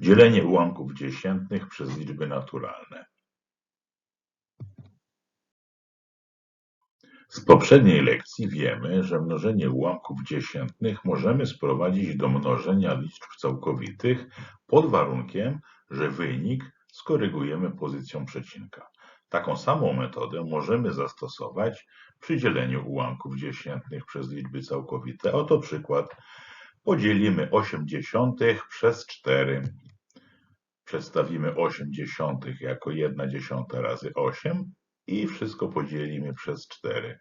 Dzielenie ułamków dziesiętnych przez liczby naturalne. Z poprzedniej lekcji wiemy, że mnożenie ułamków dziesiętnych możemy sprowadzić do mnożenia liczb całkowitych pod warunkiem, że wynik skorygujemy pozycją przecinka. Taką samą metodę możemy zastosować przy dzieleniu ułamków dziesiętnych przez liczby całkowite. Oto przykład. Podzielimy 8 dziesiątych przez 4. Przedstawimy 8 dziesiątych jako 1 dziesiąta razy 8 i wszystko podzielimy przez 4.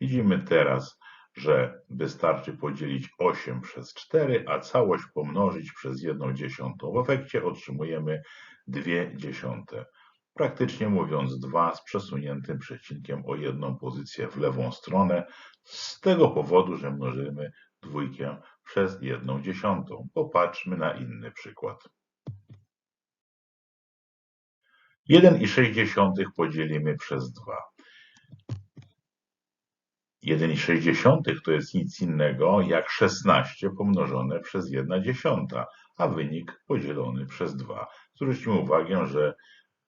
Widzimy teraz, że wystarczy podzielić 8 przez 4, a całość pomnożyć przez 1 dziesiątą. W efekcie otrzymujemy 2 dziesiąte. Praktycznie mówiąc 2 z przesuniętym przecinkiem o jedną pozycję w lewą stronę, z tego powodu, że mnożymy dwójkę przez 1 dziesiątą. Popatrzmy na inny przykład. 1,6 podzielimy przez 2. 1,6 to jest nic innego jak 16 pomnożone przez 1 dziesiąta, a wynik podzielony przez 2. Zwróćmy uwagę, że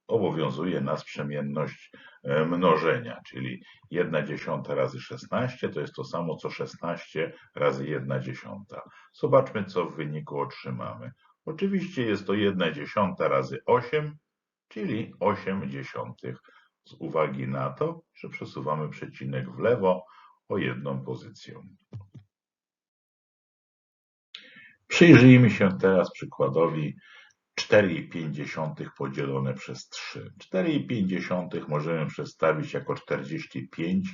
obowiązuje nas przemienność e, mnożenia, czyli 1 dziesiąta razy 16 to jest to samo co 16 razy 1 dziesiąta. Zobaczmy, co w wyniku otrzymamy. Oczywiście jest to 1 dziesiąta razy 8, czyli 8 dziesiątych, z uwagi na to, że przesuwamy przecinek w lewo o jedną pozycję. Przyjrzyjmy się teraz przykładowi 4,5 podzielone przez 3. 4,5 możemy przedstawić jako 45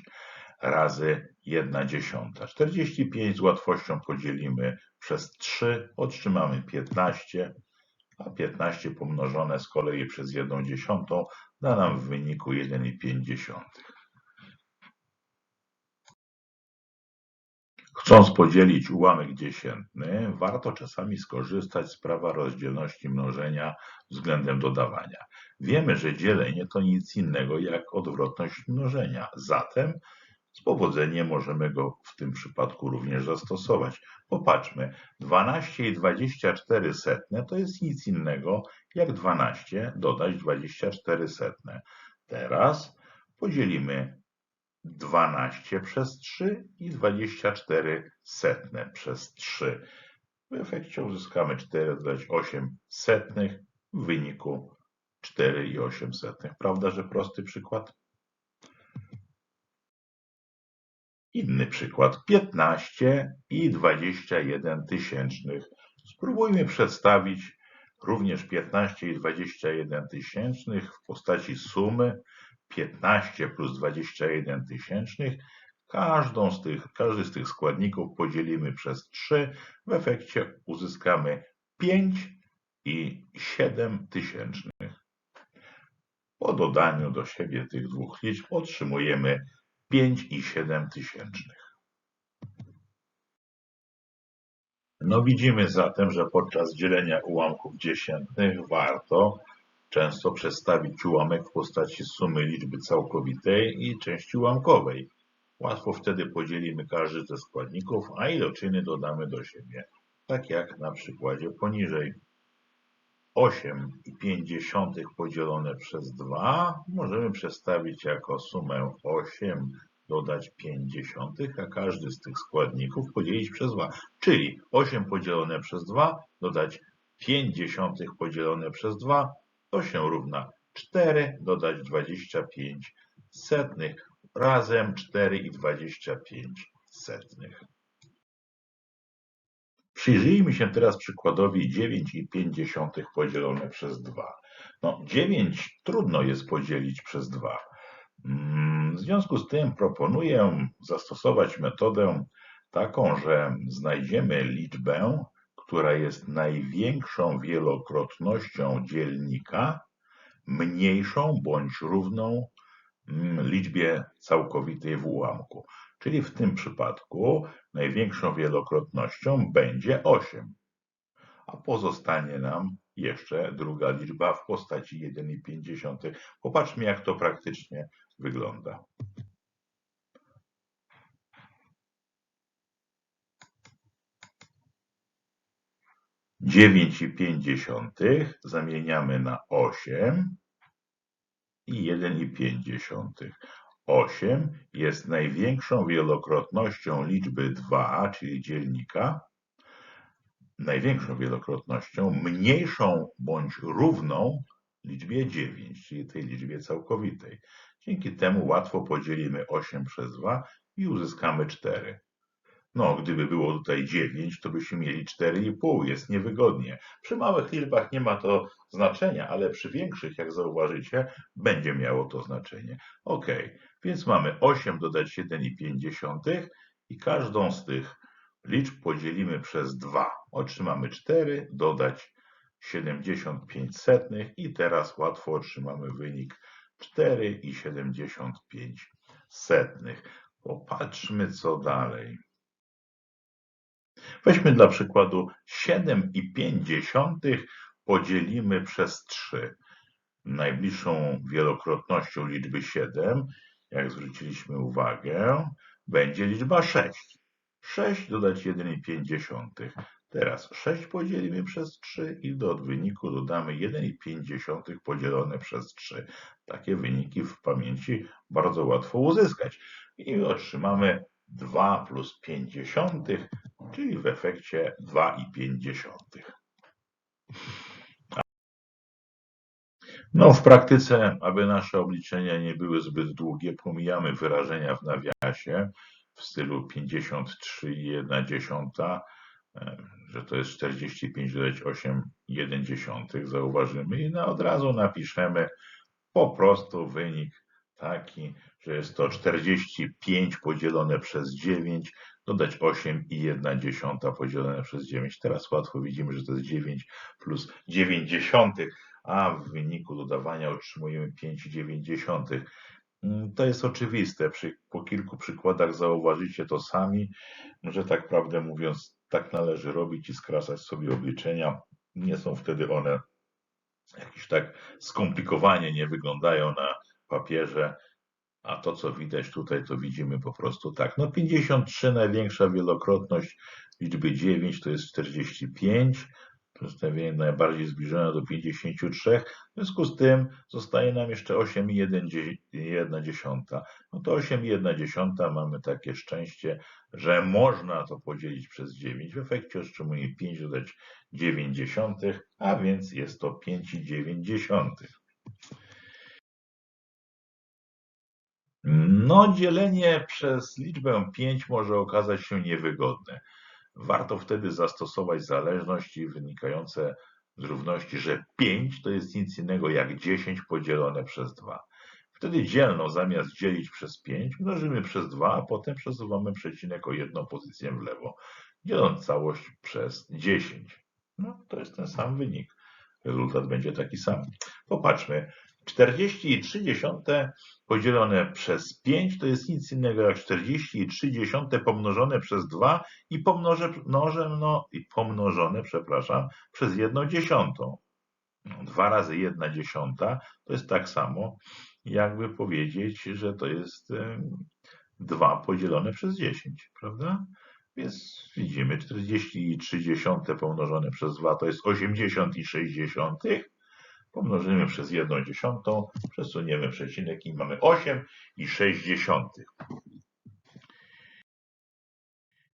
razy 1 dziesiąta. 45 z łatwością podzielimy przez 3, otrzymamy 15 a 15 pomnożone z kolei przez 1 dziesiątą da nam w wyniku 1,5. Chcąc podzielić ułamek dziesiętny, warto czasami skorzystać z prawa rozdzielności mnożenia względem dodawania. Wiemy, że dzielenie to nic innego jak odwrotność mnożenia. Zatem z powodzeniem możemy go w tym przypadku również zastosować. Popatrzmy, 12 i 24 setne to jest nic innego jak 12 dodać 24 setne. Teraz podzielimy 12 przez 3 i 24 setne przez 3. W efekcie uzyskamy 4 dodać 8 setnych w wyniku 4 i 8 setnych. Prawda, że prosty przykład? Inny przykład. 15 i 21 tysięcznych. Spróbujmy przedstawić również 15 i 21 tysięcznych w postaci sumy 15 plus 21 tysięcznych. Każdą z tych, każdy z tych składników podzielimy przez 3. W efekcie uzyskamy 5 i 7 tysięcznych. Po dodaniu do siebie tych dwóch liczb otrzymujemy 5 i 7 tysięcznych. No widzimy zatem, że podczas dzielenia ułamków dziesiętnych warto często przedstawić ułamek w postaci sumy liczby całkowitej i części ułamkowej. Łatwo wtedy podzielimy każdy ze składników, a iloczyny dodamy do siebie, tak jak na przykładzie poniżej. 8,5 podzielone przez 2 możemy przedstawić jako sumę 8 dodać 5 dziesiątych, a każdy z tych składników podzielić przez 2. Czyli 8 podzielone przez 2 dodać 5 dziesiątych podzielone przez 2 to się równa 4 dodać 25 setnych razem 4 i 25 setnych. Przyjrzyjmy się teraz przykładowi 9,5 podzielone przez 2. No, 9 trudno jest podzielić przez 2. Mm, w związku z tym proponuję zastosować metodę taką, że znajdziemy liczbę, która jest największą wielokrotnością dzielnika, mniejszą bądź równą mm, liczbie całkowitej w ułamku. Czyli w tym przypadku największą wielokrotnością będzie 8. A pozostanie nam jeszcze druga liczba w postaci 1,5. Popatrzmy, jak to praktycznie wygląda. 9,5 zamieniamy na 8 i 1,5. 8 jest największą wielokrotnością liczby 2, czyli dzielnika, największą wielokrotnością, mniejszą bądź równą liczbie 9, czyli tej liczbie całkowitej. Dzięki temu łatwo podzielimy 8 przez 2 i uzyskamy 4. No, gdyby było tutaj 9, to byśmy mieli 4,5. Jest niewygodnie. Przy małych liczbach nie ma to znaczenia, ale przy większych, jak zauważycie, będzie miało to znaczenie. Ok, więc mamy 8 dodać 1,5 i każdą z tych liczb podzielimy przez 2. Otrzymamy 4, dodać 75 setnych i teraz łatwo otrzymamy wynik 4,75 setnych. Popatrzmy co dalej. Weźmy dla przykładu 7,5 podzielimy przez 3. Najbliższą wielokrotnością liczby 7, jak zwróciliśmy uwagę, będzie liczba 6. 6 dodać 1,5. Teraz 6 podzielimy przez 3 i do wyniku dodamy 1,5 podzielone przez 3. Takie wyniki w pamięci bardzo łatwo uzyskać. I otrzymamy 2 plus 50, czyli w efekcie 2,5. No, w praktyce, aby nasze obliczenia nie były zbyt długie, pomijamy wyrażenia w nawiasie w stylu 53,1, że to jest 45 dodać 8,1. Zauważymy i na od razu napiszemy po prostu wynik taki, że jest to 45 podzielone przez 9, dodać 8,1 podzielone przez 9. Teraz łatwo widzimy, że to jest 9 plus 90, a w wyniku dodawania otrzymujemy 5,9. To jest oczywiste. Przy, po kilku przykładach zauważycie to sami, że tak prawdę mówiąc, tak należy robić i skracać sobie obliczenia. Nie są wtedy one jakieś tak skomplikowanie, nie wyglądają na papierze, a to, co widać tutaj, to widzimy po prostu tak. No 53, największa wielokrotność liczby 9 to jest 45, przedstawienie najbardziej zbliżone do 53. W związku z tym zostaje nam jeszcze 8,1. No to 8,1 mamy takie szczęście, że można to podzielić przez 9. W efekcie otrzymuje 5 dodać 90, a więc jest to 5,9. No, dzielenie przez liczbę 5 może okazać się niewygodne. Warto wtedy zastosować zależności wynikające z równości, że 5 to jest nic innego jak 10 podzielone przez 2. Wtedy dzielną zamiast dzielić przez 5 mnożymy przez 2, a potem przesuwamy przecinek o jedną pozycję w lewo, dzieląc całość przez 10. No, to jest ten sam wynik. Rezultat będzie taki sam. Popatrzmy. 40,3 podzielone przez 5 to jest nic innego jak 40,3 pomnożone przez 2 i pomnoże, mnożę, no, i pomnożone, przepraszam, przez 1 dziesiątą. 2 razy 1 dziesiąta to jest tak samo, jakby powiedzieć, że to jest 2 podzielone przez 10, prawda? Więc widzimy 40,3 pomnożone przez 2 to jest 80,6 pomnożymy przez 1 dziesiątą, przesuniemy przecinek i mamy 8 i 6 dziesiątych.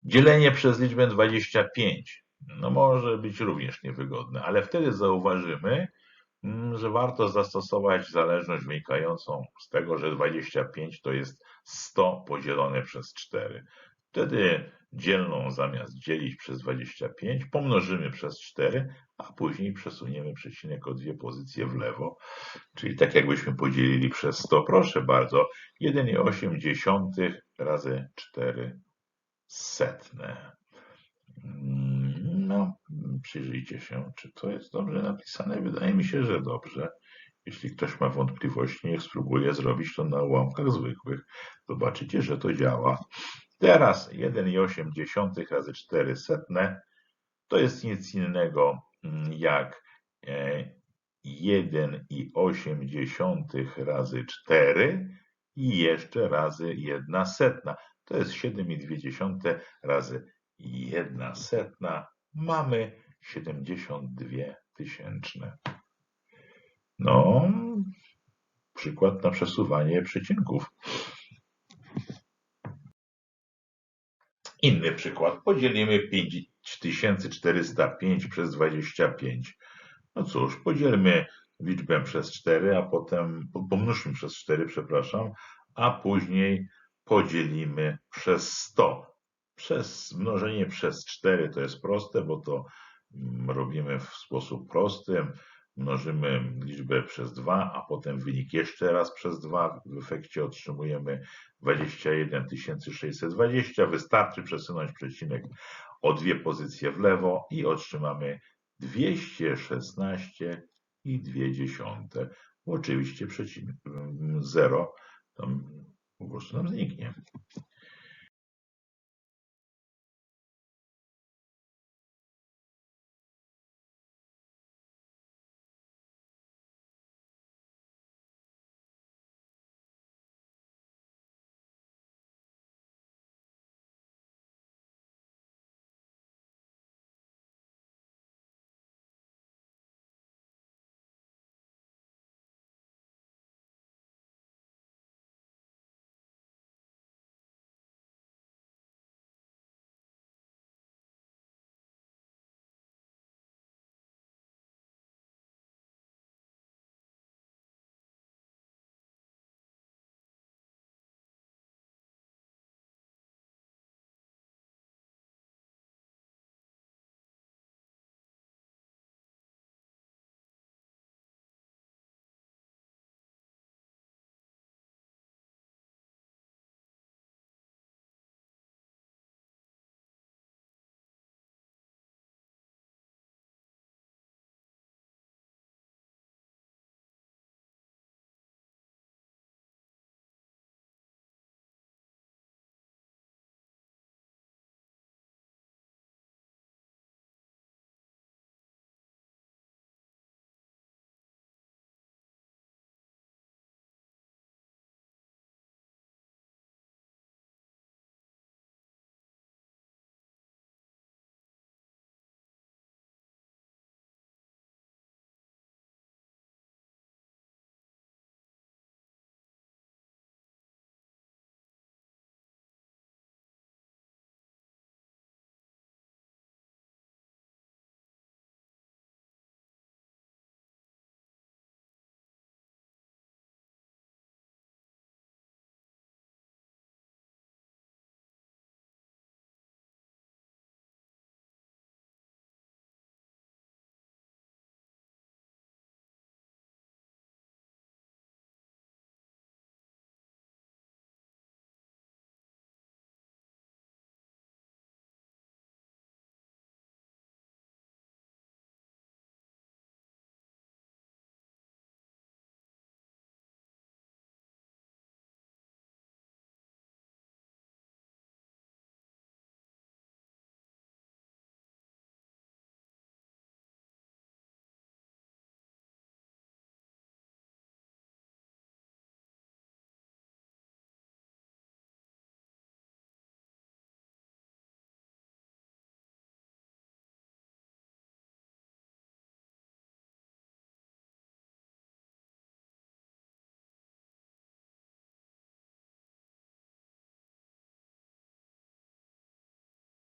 Dzielenie przez liczbę 25 no może być również niewygodne, ale wtedy zauważymy, mm, że warto zastosować zależność wynikającą z tego, że 25 to jest 100 podzielone przez 4. Wtedy dzielną zamiast dzielić przez 25 pomnożymy przez 4, a później przesuniemy przecinek o dwie pozycje w lewo. Czyli tak jakbyśmy podzielili przez 100. Proszę bardzo, 1,8 razy 4 setne. No, przyjrzyjcie się, czy to jest dobrze napisane. Wydaje mi się, że dobrze. Jeśli ktoś ma wątpliwości, niech spróbuje zrobić to na ułamkach zwykłych. Zobaczycie, że to działa. Teraz 1,8 razy 4 setne to jest nic innego mm, jak 1,8 e, razy 4 i jeszcze razy 1 setna. To jest 7,2 razy 1 setna. Mamy 72 tysięczne. No, przykład na przesuwanie przecinków. Inny przykład. Podzielimy 5405 przez 25. No cóż, podzielmy liczbę przez 4, a potem pomnóżmy przez 4, przepraszam, a później podzielimy przez 100. Przez mnożenie przez 4 to jest proste, bo to mm, robimy w sposób prosty. Mnożymy liczbę przez 2, a potem wynik jeszcze raz przez 2. W efekcie otrzymujemy 21 620. Wystarczy przesunąć przecinek o dwie pozycje w lewo i otrzymamy 216 i 2 dziesiąte. Oczywiście przecinek 0 tam po prostu nam zniknie.